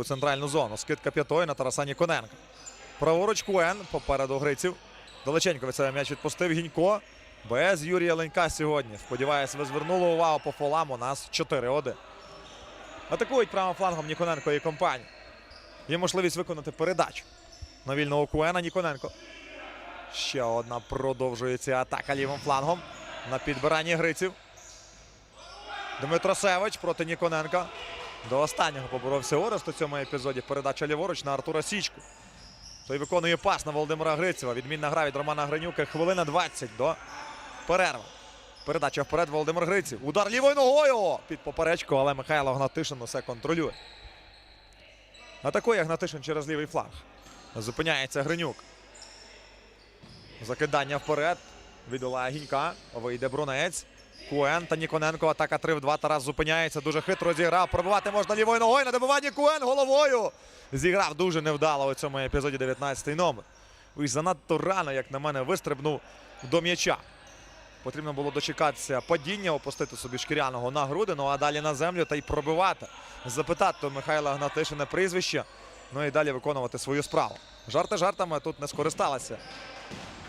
у центральну зону. Скидка п'ятої на Тараса Ніконенка. Праворуч Куен попереду Гриців. Далеченько від себе м'яч відпустив Гінько. Без Юрія Ленька сьогодні. Сподіваюсь, ви звернули увагу по фолам. У нас 4-1. Атакують правим флангом Ніконенко і компанія. Є можливість виконати передачу на вільного Куена Ніконенко. Ще одна продовжується атака лівим флангом на підбиранні Гриців. Дмитро Севич проти Ніконенка. До останнього поборовся Орест у цьому епізоді. Передача ліворуч на Артура Січку. Той виконує пас на Володимира Грицева. Відмінна гра від Романа Гринюка. Хвилина 20 до перерви. Передача вперед Володимир Гриців. Удар лівою ногою під поперечку, але Михайло Гнатишин усе контролює. Атакує Гнатишин через лівий фланг. Зупиняється Гринюк. Закидання вперед. Віддала Гінька. Вийде Брунець. Куен та Ніконенко. Атака 3 в 2. Тарас зупиняється. Дуже хитро зіграв. Пробивати можна лівою ногою. На добиванні Куен головою. Зіграв дуже невдало у цьому епізоді 19-й номер. Ой, занадто рано, як на мене, вистрибнув до м'яча. Потрібно було дочекатися падіння, опустити собі шкіряного на груди, ну а далі на землю та й пробивати. Запитати у Михайла Гнатишина прізвище. Ну і далі виконувати свою справу. Жарти жартами тут не скористалися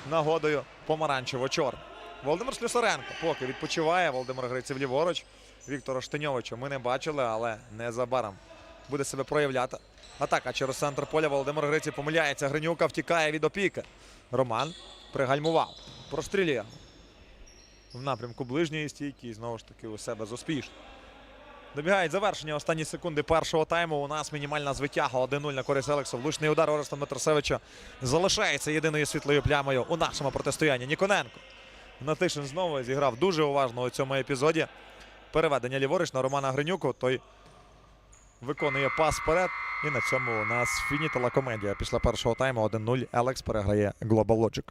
нагодою помаранчево-чорна. Володимир Слюсаренко поки відпочиває. Володимир Гриців ліворуч. Віктора Штиньовича ми не бачили, але незабаром буде себе проявляти. Атака через центр поля. Володимир Гриців помиляється. Гринюка втікає від опіки. Роман пригальмував. Прострілює в напрямку ближньої стійки і знову ж таки у себе успішно. Добігають завершення останні секунди першого тайму. У нас мінімальна звитяга 1-0 на користь Елексу. Влучний удар Ореста Метросевича залишається єдиною світлою плямою у нашому протистоянні. Ніконенко. Натишин знову зіграв дуже уважно у цьому епізоді. Переведення ліворуч на Романа Гринюку. Той виконує пас вперед. І на цьому у нас фінітала комедія. Після першого тайму 1-0 Елекс переграє Global Logic.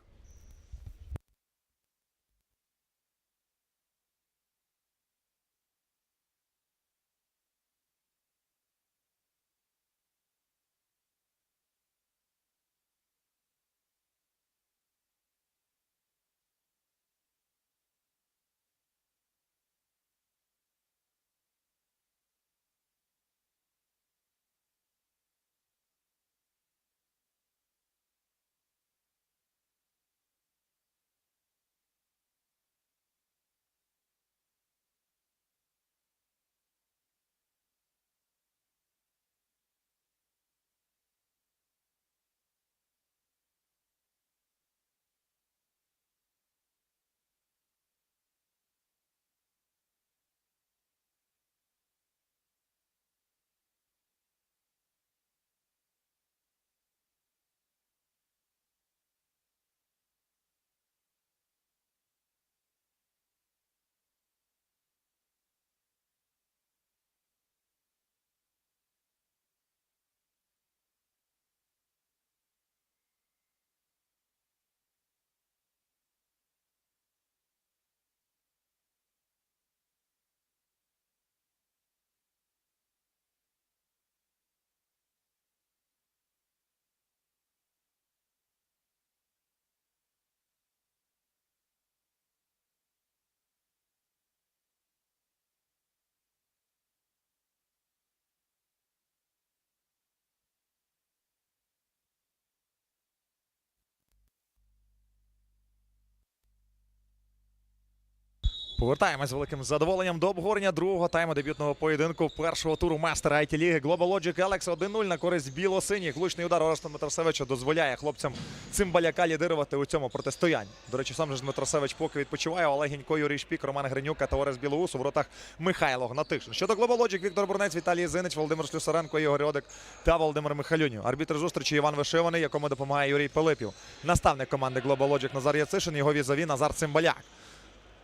Повертаємось з великим задоволенням до обговорення другого тайму дебютного поєдинку першого туру мастера IT ліги Global Logic Alex 1-0 на користь біло-синіх. Влучний удар Ореста Дмитросевича дозволяє хлопцям цимбаляка лідирувати у цьому протистоянні. До речі, сам же ж Дмитросевич поки відпочиває. Олег Гінько, Юрій Шпік, Роман Гринюка та Орес Білоус у воротах Михайло Гнатишин. Щодо Global Logic, Віктор Бурнець, Віталій Зинич, Володимир Слюсаренко, Ігор Рьодик та Володимир Михалюнів. Арбітр зустрічі Іван Вишиваний, якому допомагає Юрій Пилипів. Наставник команди Global Logic Назар Яцишин, його візаві Назар Цимбаляк.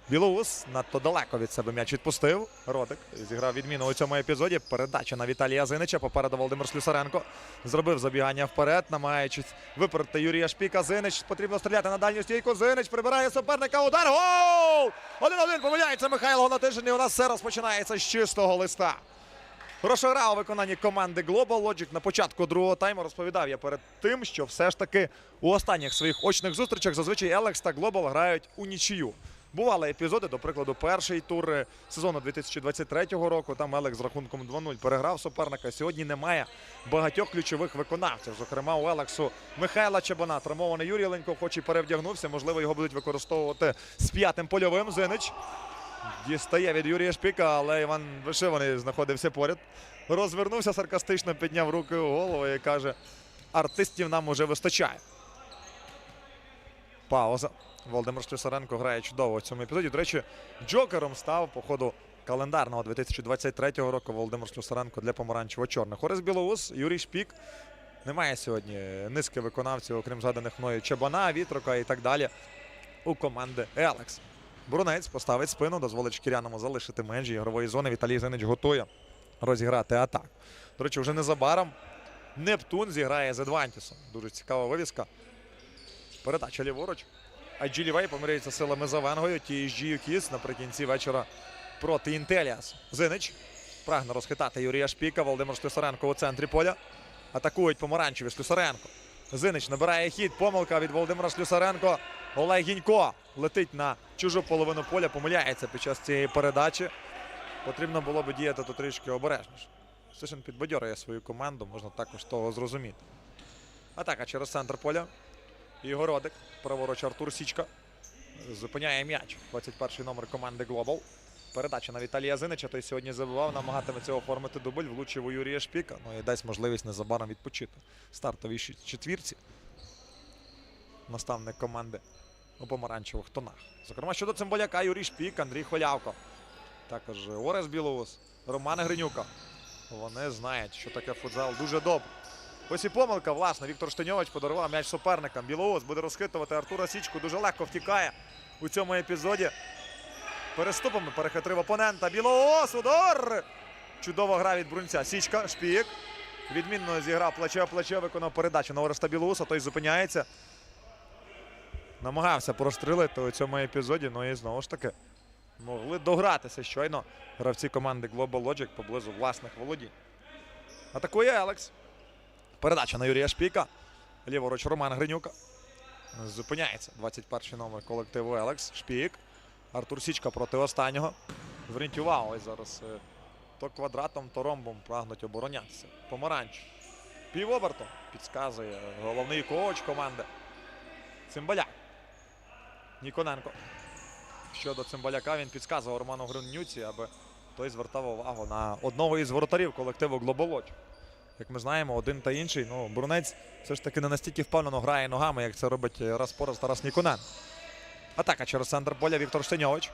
Білоус надто далеко від себе м'яч відпустив. Ротик зіграв відміну у цьому епізоді. Передача на Віталія Зинича. Попереду Володимир Слюсаренко. Зробив забігання вперед, намагаючись випередити Юрія Шпіка. Зинич потрібно стріляти на дальню стійку. Зинич прибирає суперника. Удар. Гол! Один-один помиляється Михайло Гнатишин. І у нас все розпочинається з чистого листа. Хороша гра у виконанні команди Global Logic на початку другого тайму розповідав я перед тим, що все ж таки у останніх своїх очних зустрічах зазвичай Елекс та Global грають у нічию. Бували епізоди, до прикладу, перший тур е, сезону 2023 року. Там Елекс з рахунком 2-0 переграв суперника. Сьогодні немає багатьох ключових виконавців. Зокрема, у Елексу Михайла Чебана. Травмований Юрій Ленько, хоч і перевдягнувся. Можливо, його будуть використовувати з п'ятим польовим. Зинич дістає від Юрія Шпіка, але Іван Вишиваний знаходився поряд. Розвернувся саркастично, підняв руки у голову і каже: артистів нам уже вистачає. Пауза. Володимир Слюсаренко грає чудово в цьому епізоді. До речі, джокером став по ходу календарного 2023 року Володимир Слюсаренко для помаранчево-чорних. Орес Білоус, Юрій Шпік. Немає сьогодні низки виконавців, окрім згаданих мною Чабана, Вітрока і так далі. У команди Елекс. Брунець поставить спину, дозволить шкіряному залишити межі ігрової зони. Віталій Зинич готує розіграти атаку. До речі, вже незабаром Нептун зіграє з Едвантісом. Дуже цікава вивіска. Передача ліворуч. Айджі Лівей помиряється силами за Венгою. TSG Юкіс наприкінці вечора проти Інтеліас. Зинич прагне розхитати Юрія Шпіка. Володимир Слюсаренко у центрі поля. Атакують помаранчеві Слюсаренко. Зинич набирає хід. Помилка від Володимира Слюсаренко. Олег Гінько летить на чужу половину поля. Помиляється під час цієї передачі. Потрібно було би діяти тут трішки обережніше. Сишин підбадьорює свою команду, можна також того зрозуміти. Атака через центр поля. Ігор Родик, праворуч Артур Січка. Зупиняє м'яч. 21 номер команди Глобал. Передача на Віталія Зинича. Той сьогодні забивав, намагатиметься оформити дубль, влучив у Юрія Шпіка. Ну і дасть можливість незабаром відпочити. Стартовій четвірці. Наставник команди у помаранчевих тонах. Зокрема, щодо цимбаляка Юрій Шпік, Андрій Холявко. Також Орес Білоус, Роман Гринюка. Вони знають, що таке футзал дуже добре. Ось і помилка, власне. Віктор Штаньович подарував м'яч суперникам. Білоус буде розхитувати Артура Січку. Дуже легко втікає у цьому епізоді. Переступами перехитрив опонента. Білоус, удар! Чудова гра від Брунця. Січка, шпік. Відмінно зіграв плече плече, виконав передачу на Ореста Білоуса, той зупиняється. Намагався прострілити у цьому епізоді, ну і знову ж таки могли догратися щойно гравці команди Global Logic поблизу власних володінь. Атакує Елекс. Передача на Юрія Шпіка. Ліворуч Роман Гринюка. Зупиняється 21 номер колективу Елекс. Шпік. Артур Січка проти останнього. Увагу, ось зараз е, то квадратом, то ромбом прагнуть оборонятися. Помаранч. Півобертом підказує головний коуч команди. Цимбаляк. Ніконенко. Щодо цимбаляка він підказував Роману Гринюці, аби той звертав увагу на одного із воротарів колективу Глоболоч. Як ми знаємо, один та інший. Ну, Брунець все ж таки не настільки впевнено грає ногами, як це робить е, раз по раз Тарас Ніконен. Атака через центр поля Віктор Штеньович.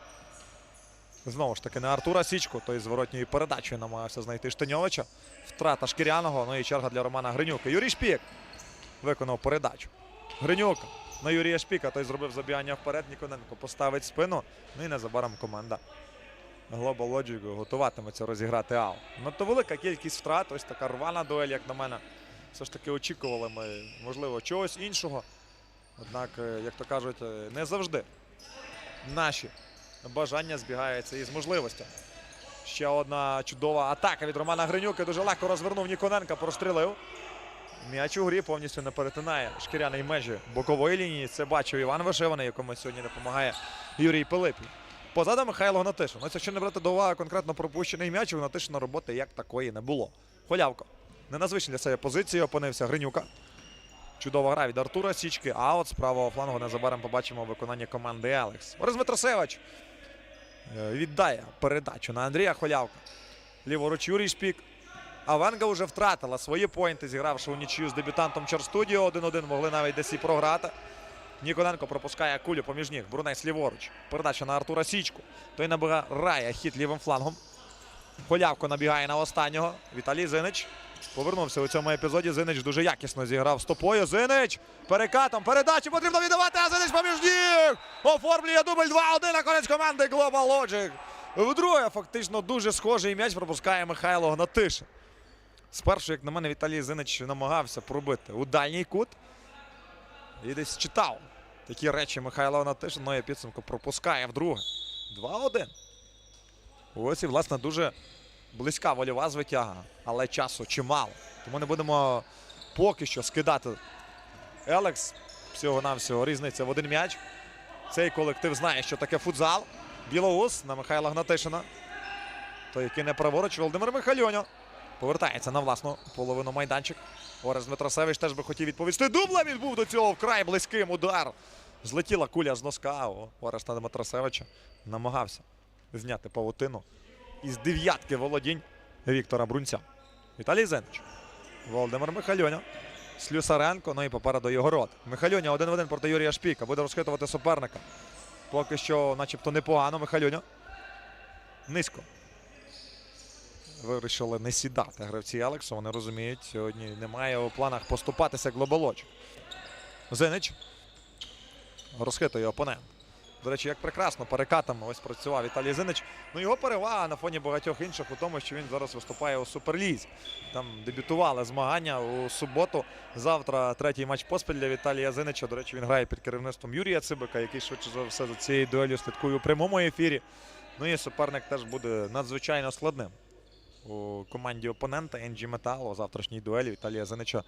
Знову ж таки, не Артура Січку, той з воротньої передачею намагався знайти Штеньовича. Втрата шкіряного. Ну і черга для Романа Гринюка. Юрій Шпік виконав передачу. Гринюк на Юрія Шпіка. Той зробив забігання вперед. Ніконенко поставить спину. Ну і незабаром команда Global Logic готуватиметься розіграти АУ. Надто велика кількість втрат. Ось така рвана дуель, як на мене. Все ж таки очікували ми, можливо, чогось іншого. Однак, е, як то кажуть, е, не завжди наші бажання збігаються із можливостями. Ще одна чудова атака від Романа Гринюка. Дуже легко розвернув Ніконенка, прострілив. М'яч у грі повністю не перетинає шкіряний межі бокової лінії. Це бачив Іван Вишиваний, якому сьогодні допомагає Юрій Пилипій. Позаду Михайло Гнатишин. Це ще не брати до уваги конкретно пропущений м'яч. У Гнатишина роботи як такої не було. Холявко. Не для себе позиції опинився Гринюка. Чудова гра від Артура Січки. А от з правого флангу незабаром побачимо виконання команди Алекс. Борис Митросевич е, віддає передачу на Андрія Холявка. Ліворуч Юрій Шпік. А Венга вже втратила свої поінти, зігравши у нічию з дебютантом Черстудіо. 1-1 могли навіть десь і програти. Ніконенко пропускає кулю поміж ніг. Брунець ліворуч. Передача на Артура Січку. Той набирає хід лівим флангом. Холявко набігає на останнього. Віталій Зинич повернувся у цьому епізоді. Зинич дуже якісно зіграв стопою. Зинич перекатом. Передачу потрібно віддавати. А Зинич поміж ніг. Оформлює дубль 2-1 на конець команди Global Logic. Вдруге, фактично дуже схожий м'яч пропускає Михайло Гнатишин. Спершу, як на мене, Віталій Зинич намагався пробити у дальній кут. І десь читав такі речі Михайло Гнатишин. Ну і підсумку пропускає вдруге. 2-1. Ось і, власне, дуже близька вольова звитяга, але часу чимало. Тому не будемо поки що скидати Елекс. Всього-навсього різниця в один м'яч. Цей колектив знає, що таке футзал. Білоус на Михайла Гнатишина. Той, який не праворуч, Володимир Михальоньо. Повертається на власну половину майданчик. Орес Дмитросевич теж би хотів відповісти. Дубла він був до цього вкрай близьким удар. Злетіла куля з носка. О, Ореста Дмитросевича намагався зняти павутину із дев'ятки володінь Віктора Брунця. Віталій Зенич. Володимир Михальоня. Слюсаренко, ну і попереду його рот. Михальоня один в один проти Юрія Шпіка. Буде розхитувати суперника. Поки що, начебто, непогано. Михальоня. Низько. Вирішили не сідати гравці Алексу. Вони розуміють, сьогодні немає у планах поступатися глобалоч. Зенич. Розхитує опонент. До речі, як прекрасно перекатами ось працював Віталій Зинич. Ну його перевага на фоні багатьох інших у тому, що він зараз виступає у Суперлізі. Там дебютували змагання у суботу. Завтра третій матч поспіль для Віталія Зинича. До речі, він грає під керівництвом Юрія Цибика, який швидше за все за цією дуелью слідкує у прямому ефірі. Ну і суперник теж буде надзвичайно складним. У команді опонента Metal у завтрашній дуелі Віталія Зинича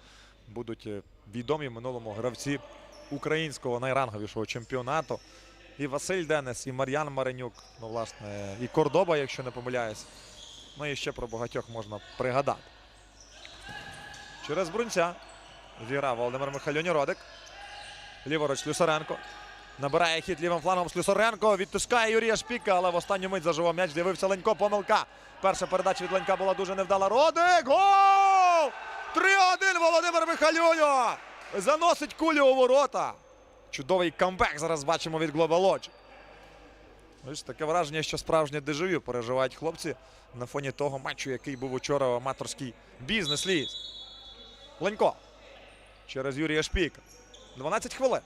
будуть е, відомі в минулому гравці українського найранговішого чемпіонату. І Василь Денис, і Мар'ян Маренюк, ну, власне, і Кордоба, якщо не помиляюсь. Ну і ще про багатьох можна пригадати. Через Брунця зіграв Володимир Михайлюні Родик. Ліворуч Слюсаренко. Набирає хід лівим флангом Слюсаренко. Відтискає Юрія Шпіка, але в останню мить заживав м'яч. З'явився Ленько. Помилка. Перша передача від Ленька була дуже невдала. Родик! Гол! 3-1 Володимир Михайлюньо! Заносить кулю у ворота. Чудовий камбек зараз бачимо від Lodge. Ось таке враження, що справжнє дежавю переживають хлопці на фоні того матчу, який був учора в аматорський бізнес-ліз. Ленько. Через Юрія Шпійка. 12 хвилин.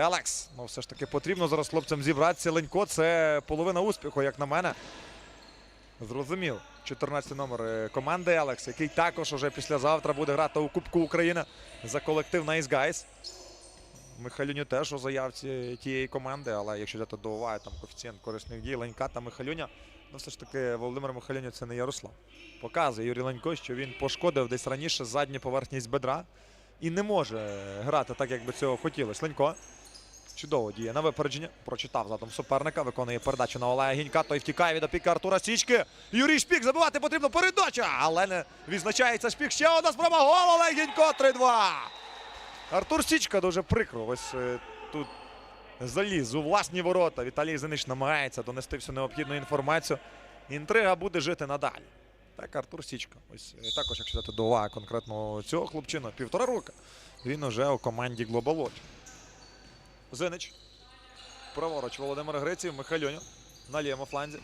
Алекс. Ну, все ж таки потрібно зараз хлопцям зібратися. Ленько це половина успіху, як на мене. Зрозумів. 14 номер е, команди Алекс, який також уже післязавтра буде грати у Кубку України за колектив Nice Guys. Михайлюню теж у заявці тієї команди, але якщо взяти до уваги там коефіцієнт корисних дій Ленька та Михайлюня, ну все ж таки Володимир Михайлюня це не Ярослав. Показує Юрій Ленько, що він пошкодив десь раніше задню поверхність бедра і не може грати так, як би цього хотілося. Ленько чудово діє на випередження. Прочитав задом суперника, виконує передачу на Олега Гінька. Той втікає від опіки Артура Січки. Юрій Шпік забивати потрібно передача, але не відзначається Шпік. Ще одна спроба. Гол Олег Гінько 3-2. Артур Січка дуже прикро. Ось е, тут заліз у власні ворота. Віталій Зинич намагається донести всю необхідну інформацію. Інтрига буде жити надалі. Так, Артур Січка. Ось е, також, якщо дати до уваги конкретно цього хлопчина, півтора роки. Він уже у команді Lodge. Зинич. Праворуч Володимир Гриців, Михайлюню. На лівому фланзі.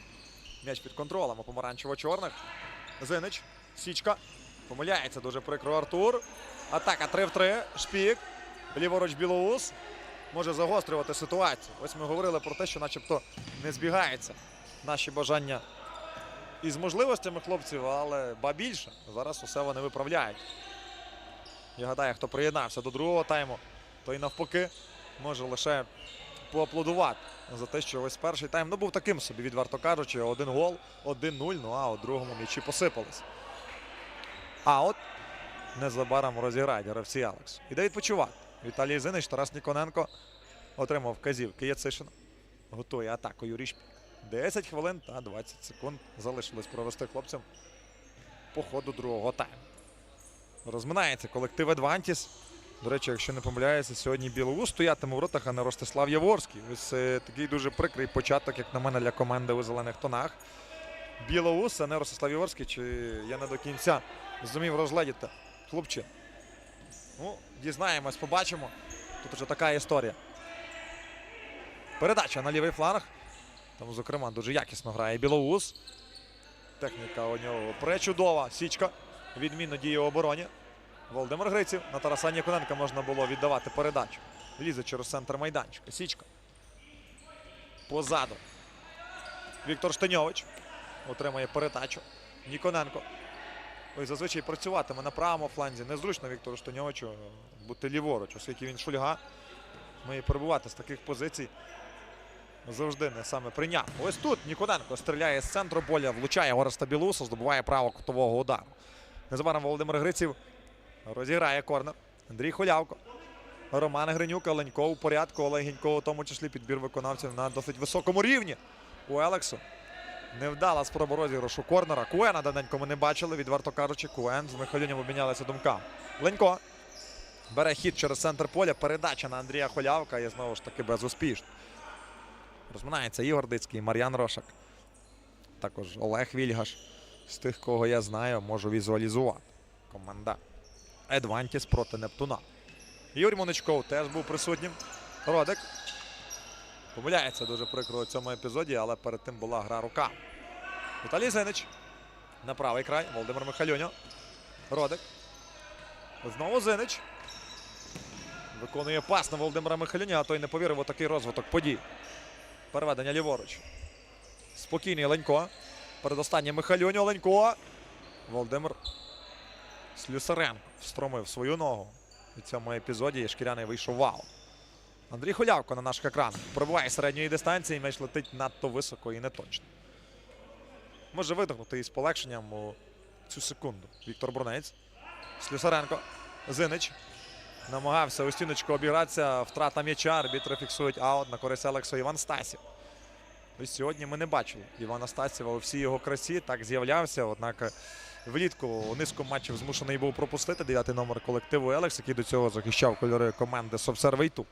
М'яч під контролем помаранчево-чорних. Зинич. Січка. Помиляється дуже прикро Артур. Атака 3 в 3. Шпік. Ліворуч Білоус. Може загострювати ситуацію. Ось ми говорили про те, що начебто не збігаються наші бажання із можливостями хлопців, але ба більше. Зараз усе вони виправляють. Я гадаю, хто приєднався до другого тайму, той навпаки може лише поаплодувати за те, що ось перший тайм ну, був таким собі, відверто кажучи, один гол, 1-0, ну а у другому м'ячі посипались. А от незабаром розіграють гравці Алекс. Іде відпочивати. Віталій Зинич, Тарас Ніконенко отримав вказівки Яцишина. Готує атаку Юрій Шпік. 10 хвилин та 20 секунд залишилось провести хлопцям по ходу другого тайму. Розминається колектив Адвантіс. До речі, якщо не помиляюся, сьогодні Білоус стоятиме в воротах, а не Ростислав Яворський. Ось е, такий дуже прикрий початок, як на мене, для команди у зелених тонах. Білоус, а не Ростислав Яворський, чи я не до кінця зумів розгледіти хлопчин. Ну, дізнаємось, побачимо. Тут вже така історія. Передача на лівий фланг. Там, зокрема, дуже якісно грає Білоус. Техніка у нього пречудова. Січка. Відмінно діє у обороні. Володимир Гриців. На Тараса Ніконенка можна було віддавати передачу. Лізе через центр майданчика. Січка. Позаду. Віктор Штаньович. Отримує передачу. Ніконенко. Ось зазвичай працюватиме на правому фланзі. Незручно Віктору Штаньовичу бути ліворуч, оскільки він шульга. Має перебувати з таких позицій завжди не саме прийняв. Ось тут Ніконенко стріляє з центру поля, влучає Ореста Білуса, здобуває право кутового удару. Незабаром Володимир Гриців розіграє корнер. Андрій Холявко. Роман Гринюк, Ленько у порядку, Олег у тому числі підбір виконавців на досить високому рівні у Елексу. Невдала спроба розіграшу корнера. Куена давненько ми не бачили, відверто кажучи, Куен з Михайлюнем обмінялися думками. Ленько бере хід через центр поля. Передача на Андрія Холявка і знову ж таки безуспішно. Розминається Ігор Дицький, Мар'ян Рошак. Також Олег Вільгаш. З тих, кого я знаю, можу візуалізувати. Команда Едвантіс проти Нептуна. Юрій Моничков теж був присутнім. Родик. Помиляється дуже прикро у цьому епізоді, але перед тим була гра рука. Віталій Зинич. На правий край. Володимир Михайлюньо. Родик. Знову Зинич. Виконує пас на Володимира Михайлюня, а той не повірив у такий розвиток подій. Переведення ліворуч. Спокійний Ленько. Передостанній Михайлюньо. Ленько. Володимир Слюсаренко встромив свою ногу. У цьому епізоді шкіряний вийшов вау. Андрій Холявко на наших екранах. Пробиває середньої дистанції, м'яч летить надто високо і неточно. Може видихнути із полегшенням у цю секунду. Віктор Брунець. Слюсаренко. Зинич. Намагався у стіночку обігратися. Втрата м'яча. Арбітри фіксують аут на користь Олексу Іван Стасів. Ось сьогодні ми не бачили Івана Стасєва у всій його красі. Так з'являвся. Однак влітку низку матчів змушений був пропустити. Дев'ятий номер колективу Елекс, який до цього захищав кольори команди Совсервейту.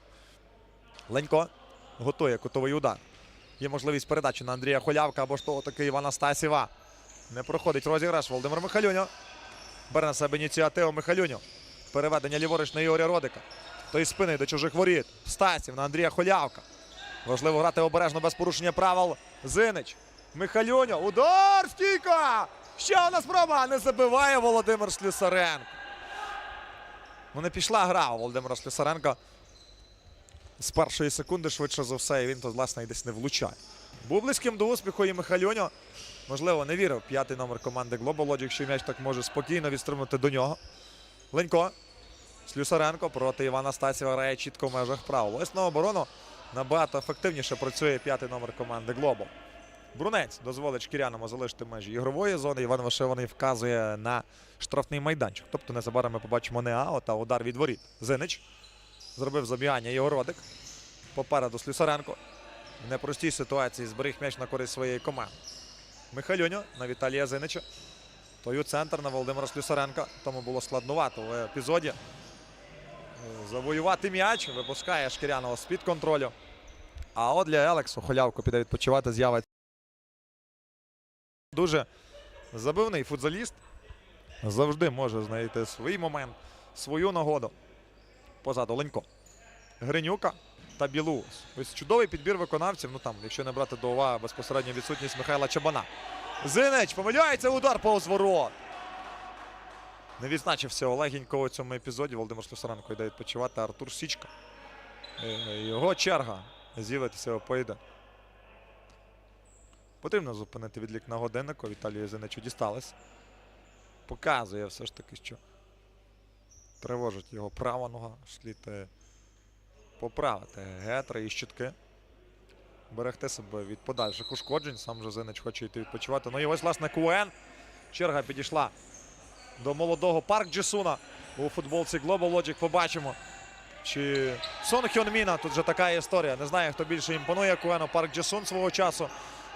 Ленько готує кутовий удар. Є можливість передачі на Андрія Холявка або ж того таки Івана Стасєва. Не проходить розіграш. Володимир Михайлюньо. Бере на себе ініціативу Михайлюньо. Переведення ліворуч на Ігоря Родика. Той спиною до чужих воріт. Стасів на Андрія Холявка. Важливо грати обережно без порушення правил. Зинич. Михайлюньо. Удар! Стійка! Ще одна спроба! Не забиває Володимир Слюсаренко. Ну не пішла гра у Володимира Слюсаренка. З першої секунди, швидше за все, і він тут, власне, і десь не влучає. Був близьким до успіху і Михайлюньо. Можливо, не вірив п'ятий номер команди Global Logic, що м'яч так може спокійно відстрибнути до нього. Ленько. Слюсаренко проти Івана Стасєва грає чітко в межах правил. Ось на оборону набагато ефективніше працює п'ятий номер команди Global. Брунець дозволить шкіряному залишити межі ігрової зони. Іван Вишиваний вказує на штрафний майданчик. Тобто незабаром ми побачимо не аут, а удар від воріт. Зинич зробив забігання Ігор Родик. Попереду Слюсаренко. В непростій ситуації зберіг м'яч на користь своєї команди. Михайлюньо на Віталія Зинича. Той у центр на Володимира Слюсаренка. Тому було складновато в епізоді. Завоювати м'яч. Випускає шкіряного з-під контролю. А от для Елексу Холявко піде відпочивати, з'явиться. Дуже забивний футзаліст. Завжди може знайти свій момент, свою нагоду. Позаду Ленько. Гринюка та Білус. Ось чудовий підбір виконавців. Ну там, якщо не брати до уваги безпосередньо відсутність Михайла Чабана. Зинич помиляється удар повз ворот. Не відзначився Олегінько у цьому епізоді. Володимир Слюсаренко йде відпочивати. Артур Січка. Е, Його черга з'явитися поєдинку. Потрібно зупинити відлік на годиннику. Віталію Зиничу дісталось. Показує все ж таки, що тривожить його права нога. Слід е, поправити гетри і щитки. Берегти себе від подальших ушкоджень. Сам же Зинич хоче йти відпочивати. Ну і ось, власне, Куен. Черга підійшла до молодого Парк Джесуна у футболці Global Logic. Побачимо. Чи Сон Хьонміна, тут же така історія. Не знаю, хто більше імпонує Куену Парк Джесун свого часу.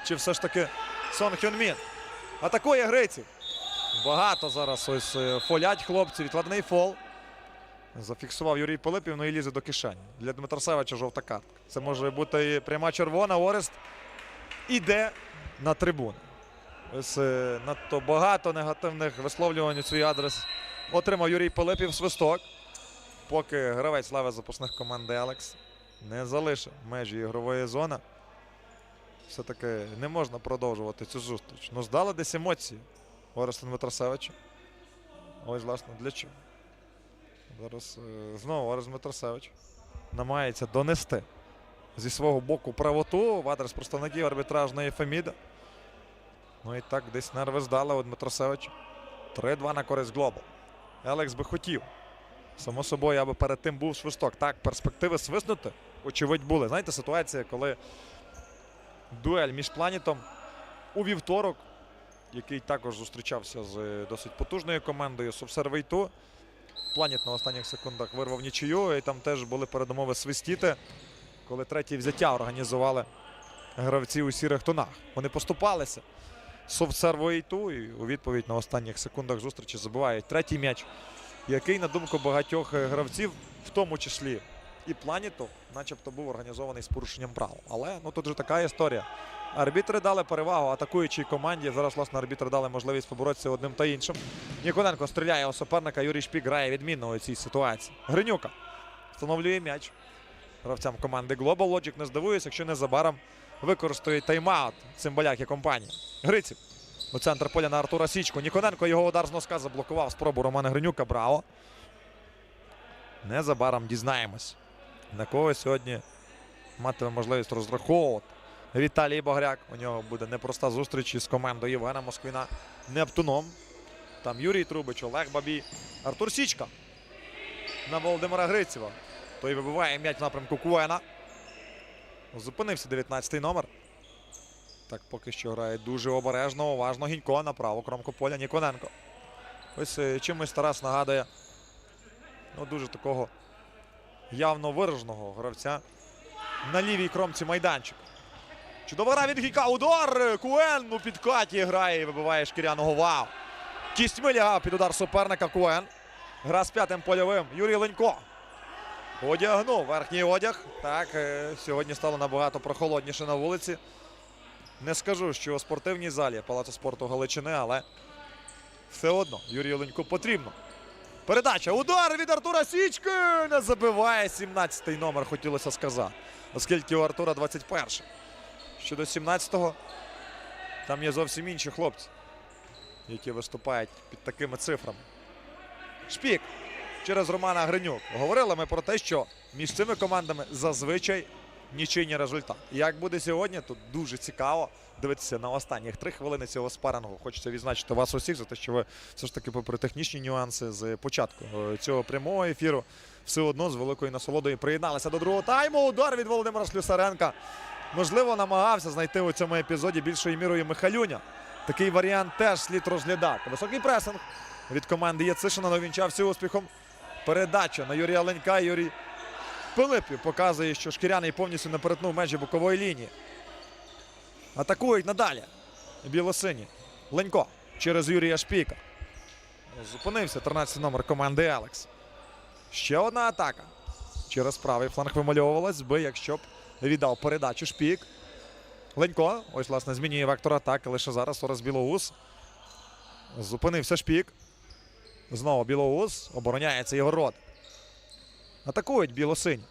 Чи все ж таки Сон Хьонмін. Атакує гриців. Багато зараз ось е, фолять хлопці. Відкладний фол. Зафіксував Юрій Пилипів, ну і лізе до кишені. Для Дмитра Севича жовта картка. Це може бути і пряма червона. Орест іде на трибуну. Ось е, надто багато негативних висловлювань у свій адрес отримав Юрій Пилипів свисток. Поки гравець слави запасних команди Алекс не залишив межі ігрової зони. Все-таки не можна продовжувати цю зустріч. Ну, здали десь емоції Ореста Дмитросевича. Ось, власне, для чого. Зараз е, знову Орест Дмитросевич намагається донести зі свого боку правоту в адрес представників арбітражної Феміда. Ну і так десь нерви здали у Дмитросевича. 3-2 на користь Глобал. Елекс би хотів. Само собою, аби перед тим був свисток. Так, перспективи свиснути, очевидь, були. Знаєте, ситуація, коли дуель між планетом у вівторок, який також зустрічався з досить потужною командою Субсервейту. Планіт на останніх секундах вирвав нічию, і там теж були передумови свистіти, коли третє взяття організували гравці у сірих тонах. Вони поступалися. Софт-серво і у відповідь на останніх секундах зустрічі забивають третій м'яч, який, на думку багатьох гравців, в тому числі і планіту, начебто був організований з порушенням правил. Але ну тут же така історія. Арбітри дали перевагу атакуючій команді. Зараз, власне, арбітри дали можливість поборотися одним та іншим. Ніконенко стріляє у суперника. Юрій Шпік грає відмінно у цій ситуації. Гринюка встановлює м'яч. Гравцям команди Global Logic не здивуюся, якщо незабаром використають тайм-аут цимбаляк і компанія. Гриців у центр поля на Артура Січку. Ніконенко його удар з носка заблокував спробу Романа Гринюка. Браво. Незабаром дізнаємось, на кого сьогодні матиме можливість розраховувати. Віталій Багряк. У нього буде непроста зустріч із командою Євгена Москвіна Нептуном. Там Юрій Трубич, Олег Бабій, Артур Січка на Володимира Грицєва. Той вибиває м'яч в напрямку Куена. Зупинився 19-й номер. Так поки що грає дуже обережно, уважно. Гінько на праву кромку поля Ніконенко. Ось е, чимось Тарас нагадує ну, дуже такого явно вираженого гравця на лівій кромці майданчика. Чудова гра від Гіка. Удар! Куен у підкаті грає і вибиває шкіряного вау. Кістьми лягав під удар суперника Куен. Гра з п'ятим польовим. Юрій Ленько. Одягнув верхній одяг. Так, е, сьогодні стало набагато прохолодніше на вулиці. Не скажу, що у спортивній залі Палацу спорту Галичини, але все одно Юрію Леньку потрібно. Передача. Удар від Артура Січки. Не забиває 17-й номер, хотілося сказати. Оскільки у Артура 21-й. Щодо 17-го, там є зовсім інші хлопці, які виступають під такими цифрами. Шпік через Романа Гринюк. Говорили ми про те, що між цими командами зазвичай нічийний результат. Як буде сьогодні, тут дуже цікаво дивитися на останніх три хвилини цього спарингу. Хочеться відзначити вас усіх за те, що ви все ж таки, попри технічні нюанси з початку е, цього прямого ефіру, все одно з великою насолодою приєдналися до другого тайму. Удар від Володимира Слюсаренка. Можливо, намагався знайти у цьому епізоді більшою мірою Михалюня. Такий варіант теж слід розглядати. Високий пресинг від команди Яцишина але увінчався успіхом. Передача на Юрія Ленька. Юрій Пилипів показує, що шкіряний повністю не перетнув межі бокової лінії. Атакують надалі. Білосині. Ленько через Юрія Шпіка. Зупинився 13 номер команди Алекс. Ще одна атака. Через правий фланг вимальовувалась би, якщо б віддав передачу Шпік. Ленько. Ось, власне, змінює вектор атаки. Лише зараз Орес Білоус. Зупинився Шпік. Знову Білоус. Обороняється його рот. Атакують білосині.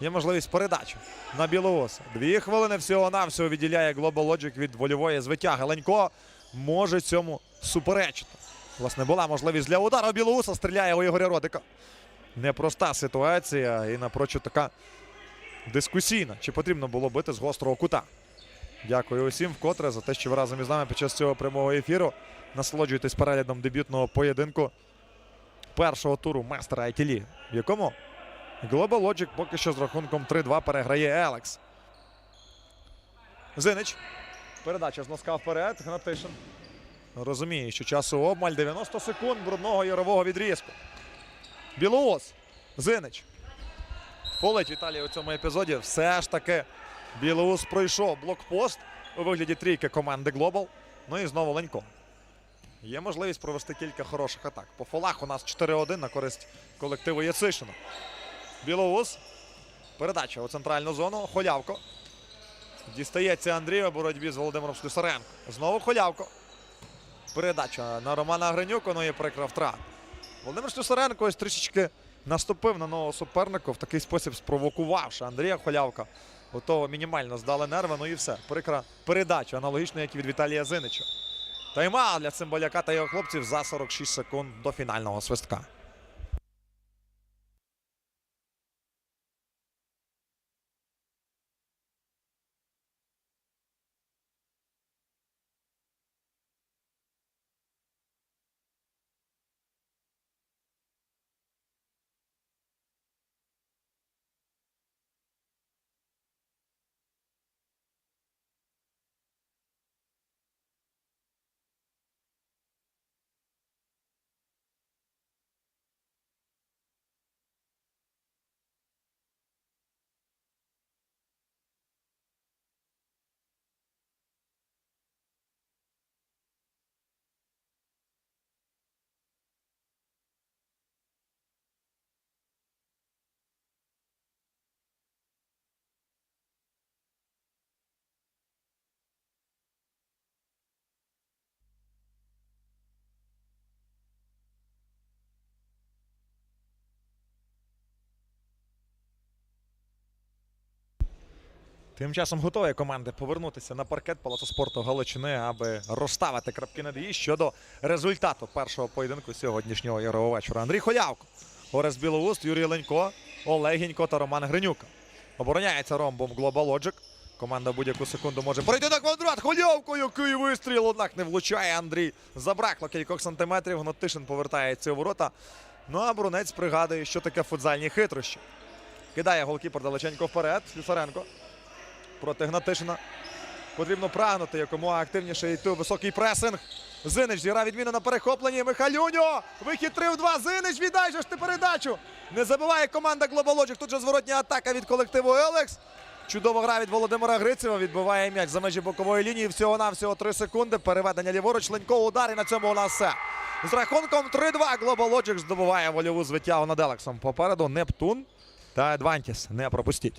Є можливість передачі на Білоуса. Дві хвилини всього-навсього відділяє Global Logic від вольової звитяги. Ленько може цьому суперечити. Власне, була можливість для удару Білоуса. Стріляє у Ігоря Родика. Непроста ситуація і напрочуд така дискусійна. Чи потрібно було бити з гострого кута? Дякую усім вкотре за те, що ви разом із нами під час цього прямого ефіру. Насолоджуйтесь переглядом дебютного поєдинку першого туру мастера ITL, в якому Global Logic поки що з рахунком 3-2 переграє Елекс. Зинич. Передача з носка вперед. Гнатишин. Розуміє, що часу обмаль 90 секунд брудного ярового відрізку. Білоус. Зинич. Полить Віталій у цьому епізоді. Все ж таки Білоус пройшов блокпост у вигляді трійки команди Global. Ну і знову Ленько. Є можливість провести кілька хороших атак. По фолах у нас 4-1 на користь колективу Яцишина. Білоус. Передача у центральну зону. Холявко. Дістається Андрію у боротьбі з Володимиром Слюсаренко. Знову Холявко. Передача на Романа Гринюка, ну і прикра втрат. Володимир Слюсаренко ось трішечки наступив на нового суперника, в такий спосіб спровокувавши Андрія Холявка. Готово мінімально здали нерви, ну і все. Прикра передача, аналогічно, як і від Віталія Зинича. Тайма для Цимбаляка та його хлопців за 46 секунд до фінального свистка. Тим часом готові команди повернутися на паркет Палацу спорту Галичини, аби розставити крапки над «і» щодо результату першого поєдинку сьогоднішнього ігрового вечора. Андрій Холявко, Орес Білоуст, Юрій Ленько, Олег Гінько та Роман Гринюка. Обороняється ромбом Global Logic. Команда будь-яку секунду може пройти на квадрат. Холявко, який вистріл, однак не влучає Андрій. Забракло кількох сантиметрів. Гнатишин повертається у ворота. Ну а Брунець пригадує, що таке футзальні хитрощі. Кидає голкіпер далеченько вперед. Слюсаренко проти Гнатишина. Потрібно прагнути якомога активніше йти у високий пресинг. Зинич зіграв відміну на перехопленні. Михалюньо. Вихід 3-2. Зинич віддай ж ти передачу. Не забиває команда Logic. Тут же зворотня атака від колективу Елекс. Чудова гра від Володимира Грицева. Відбиває м'яч за межі бокової лінії. Всього-навсього 3 секунди. Переведення ліворуч. Ленько удар і на цьому у нас все. З рахунком 3-2 Global Logic здобуває вольову звиттягу над Елексом. Попереду Нептун та Едвантіс. Не пропустіть.